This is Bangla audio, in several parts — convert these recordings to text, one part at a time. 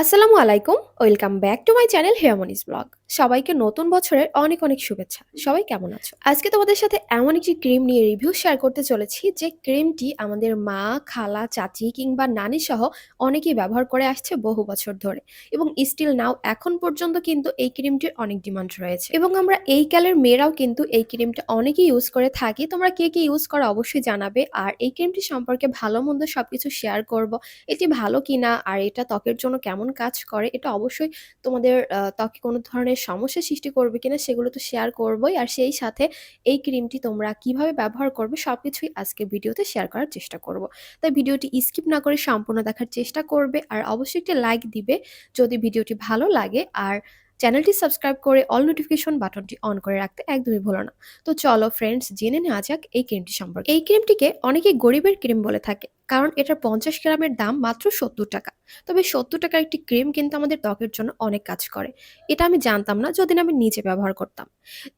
আসসালামু আলাইকুম, welcome back to my channel Hiramoni's blog. সবাইকে নতুন বছরের অনেক অনেক শুভেচ্ছা। সবাই কেমন আছো? আজকে তোমাদের সাথে এমন একটি ক্রিম নিয়ে রিভিউ শেয়ার করতে চলেছি, যে ক্রিমটি আমাদের মা, খালা, চাচি কিংবা নানি সহ অনেকেই ব্যবহার করে আসছে বহু বছর ধরে। এবং স্টিল নাও এখন পর্যন্ত কিন্তু এই ক্রিমটির অনেক ডিমান্ড রয়েছে। এবং আমরা এই কালের মেয়েরাও কিন্তু এই ক্রিমটা অনেকেই ইউজ করে থাকি। তোমরা কে কে ইউজ করা অবশ্যই জানাবে। আর এই ক্রিমটি সম্পর্কে ভালো মন্দ সবকিছু শেয়ার করব, এটি ভালো কিনা, আর এটা ত্বকের জন্য কেমন কাজ করে, এটা অবশ্যই তোমাদের ত্বকে কোনো ধরনের সমস্যা সৃষ্টি করবে কিনা সেগুলো তো শেয়ার করবোই। আর সেই সাথে এই ক্রিমটি তোমরা কীভাবে ব্যবহার করবে সবকিছুই আজকে ভিডিওতে শেয়ার করার চেষ্টা করব। তাই ভিডিওটি স্কিপ না করে সম্পূর্ণ দেখার চেষ্টা করবে আর অবশ্যই একটি লাইক দিবে যদি ভিডিওটি ভালো লাগে। আর চ্যানেলটি সাবস্ক্রাইব করে অল নোটিফিকেশন বাটনটি অন করে রাখতে একদমই ভুলো না। তো চলো ফ্রেন্ডস জেনে নেওয়া যাক এই ক্রিমটি সম্পর্কে। এই ক্রিমটিকে অনেকে গরিবের ক্রিম বলে থাকে। কারণ এটার পঞ্চাশ গ্রামের দাম মাত্র সত্তর টাকা। তবে সত্তর টাকার একটি ক্রিম কিন্তু আমাদের ত্বকের জন্য অনেক কাজ করে। এটা আমি জানতাম না যদি আমি নিজে ব্যবহার করতাম।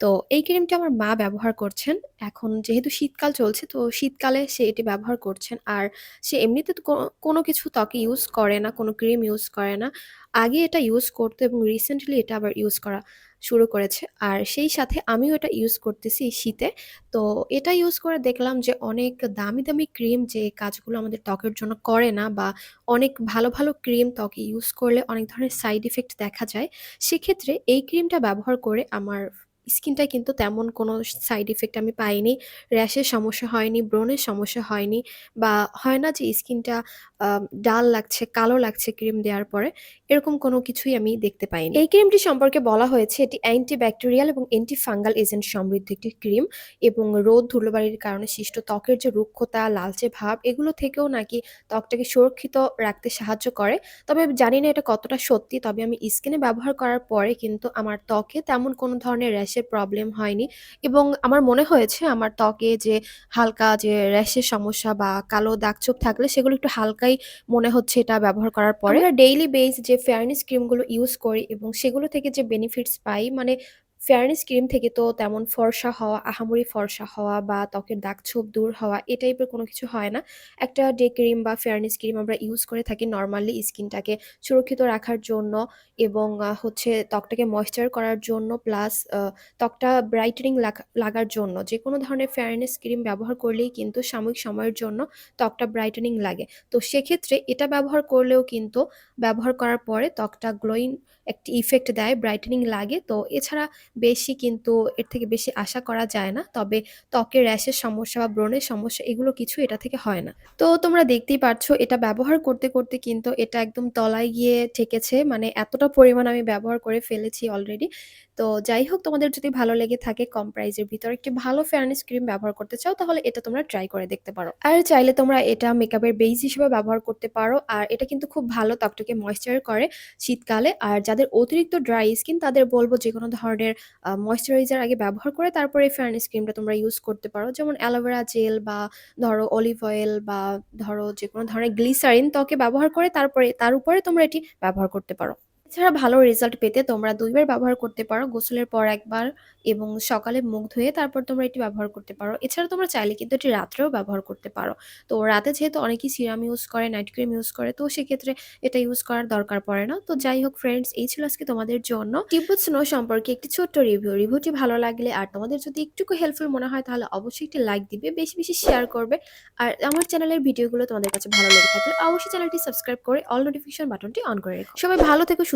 তো এই ক্রিমটি আমার মা ব্যবহার করছেন। এখন যেহেতু শীতকাল চলছে, তো শীতকালে সে এটি ব্যবহার করছেন। আর সে এমনিতে তো কোনো কিছু ত্বকে ইউজ করে না, কোনো ক্রিম ইউজ করে না। আগে এটা ইউজ করতো এবং রিসেন্টলি এটা আবার ইউজ করা শুরু করেছে। আর সেই সাথে আমিও এটা ইউজ করতেছি শীতে। তো এটা ইউজ করে দেখলাম যে অনেক দামি দামি ক্রিম যে কাজগুলো আমাদের ত্বকের জন্য করে না বা অনেক ভালো ভালো ক্রিম ত্বকে ইউজ করলে অনেক ধরনের সাইড ইফেক্ট দেখা যায়, সেক্ষেত্রে এই ক্রিমটা ব্যবহার করে আমার স্কিনটায় কিন্তু তেমন কোনো সাইড ইফেক্ট আমি পাইনি। র্যাশের সমস্যা হয়নি, ব্রণের সমস্যা হয়নি বা হয় না যে স্কিনটা ডাল লাগছে, কালো লাগছে ক্রিম দেওয়ার পরে, এরকম কোনো কিছুই আমি দেখতে পাইনি। এই ক্রিমটি সম্পর্কে বলা হয়েছে, এটি অ্যান্টি ব্যাকটেরিয়াল এবং অ্যান্টি ফাঙ্গাল এজেন্ট সমৃদ্ধ একটি ক্রিম এবং রোদ ধুলোবাড়ির কারণে সৃষ্ট ত্বকের যে রুক্ষতা, লালচে ভাব, এগুলো থেকেও নাকি ত্বকটাকে সুরক্ষিত রাখতে সাহায্য করে। তবে জানি না এটা কতটা সত্যি, তবে আমি স্কিনে ব্যবহার করার পরে কিন্তু আমার ত্বকে তেমন কোনো ধরনের র্যাশের প্রবলেম হয়নি এবং আমার মনে হয়েছে আমার ত্বকে যে হালকা যে র্যাশের সমস্যা বা কালো দাগছোপ থাকলে সেগুলো একটু হালকাই মনে হচ্ছে এটা ব্যবহার করার পরে। ডেইলি বেস যে ফেয়ারনেস ক্রিমগুলো ইউজ করি এবং সেগুলো থেকে যে বেনিফিটস পাই মানে ফেয়ারনেস ক্রিম থেকে তো তেমন ফর্সা হওয়া, আহামরি ফর্সা হওয়া বা ত্বকের দাগ ছোপ দূর হওয়া এই টাইপের কোনো কিছু হয় না। একটা ডে ক্রিম বা ফেয়ারনেস ক্রিম আমরা ইউজ করে থাকি নর্মালি স্কিনটাকে সুরক্ষিত রাখার জন্য এবং হচ্ছে ত্বকটাকে ময়েশ্চার করার জন্য প্লাস ত্বকটা ব্রাইটেনিং লাগার জন্য। যে কোনো ধরনের ফেয়ারনেস ক্রিম ব্যবহার করলেই কিন্তু সাময়িক সময়ের জন্য ত্বকটা ব্রাইটেনিং লাগে। তো সেক্ষেত্রে এটা ব্যবহার করলেও কিন্তু ব্যবহার করার পরে ত্বকটা গ্লোয়িং একটি ইফেক্ট দেয় ব্রাইটেনিং লাগে। তো এছাড়া বেশি কিন্তু এর থেকে বেশি আশা করা যায় না। তবে ত্বকের র্যাশের সমস্যা বা ব্রণের সমস্যা এগুলো কিছু এটা থেকে হয় না। তো তোমরা দেখতেই পারছ এটা ব্যবহার করতে করতে কিন্তু এটা একদম তলায় গিয়ে ঠেকেছে। মানে এতটা পরিমাণ আমি ব্যবহার করে ফেলেছি অলরেডি তো যাই হোক, তোমাদের যদি ভালো লেগে থাকে কম প্রাইজের ভিতর একটি ভালো ফেয়ারনেস ক্রিম ব্যবহার করতে চাও, তাহলে এটা তোমরা ট্রাই করে দেখতে পারো। আর চাইলে তোমরা এটা মেকআপের বেস হিসেবে ব্যবহার করতে পারো। আর এটা কিন্তু খুব ভালো ত্বকটাকে ময়েশ্চার করে শীতকালে। আর যাদের অতিরিক্ত ড্রাই স্কিন তাদের বলব যে কোনো ধরনের ময়েশ্চারাইজার আগে ব্যবহার করে তারপরে ফেয়ারনেস ক্রিমটা তোমরা ইউজ করতে পারো। যেমন অ্যালোভেরা জেল বা ধরো অলিভ অয়েল বা ধরো যে কোনো ধরনের গ্লিসারিন ত্বকে ব্যবহার করে তারপরে, তার উপরে তোমরা এটি ব্যবহার করতে পারো। এছাড়া ভালো রেজাল্ট পেতে তোমরা দুইবার ব্যবহার করতে পারো, গোসলের পর একবার এবং সকালে মুখ ধুয়ে তারপর তোমরা এটি ব্যবহার করতে পারো। এছাড়া তোমরা চাইলে কিন্তু এটি রাত্রেও ব্যবহার করতে পারো। তো রাতে যেহেতু অনেকেই সিরাম ইউজ করে নাইট ক্রিম ইউজ করে, তো সেক্ষেত্রে এটা ইউজ করার দরকার পড়ে না। তো যাই হোক ফ্রেন্ডস এই ছিল আজকে তোমাদের জন্য টিউবুট স্নো সম্পর্কে একটি ছোট্ট রিভিউ রিভিউটি ভালো লাগলে আর তোমাদের যদি একটুকু হেল্পফুল মনে হয়, তাহলে অবশ্যই একটি লাইক দিবে, বেশি বেশি শেয়ার করবে। আর আমার চ্যানেলের ভিডিওগুলো তোমাদের কাছে ভালো লেগে থাকলে অবশ্যই চ্যানেলটি সাবস্ক্রাইব করে অল নোটিফিকেশন বাটনটি অন করে রেখো। সবাই ভালো থেকো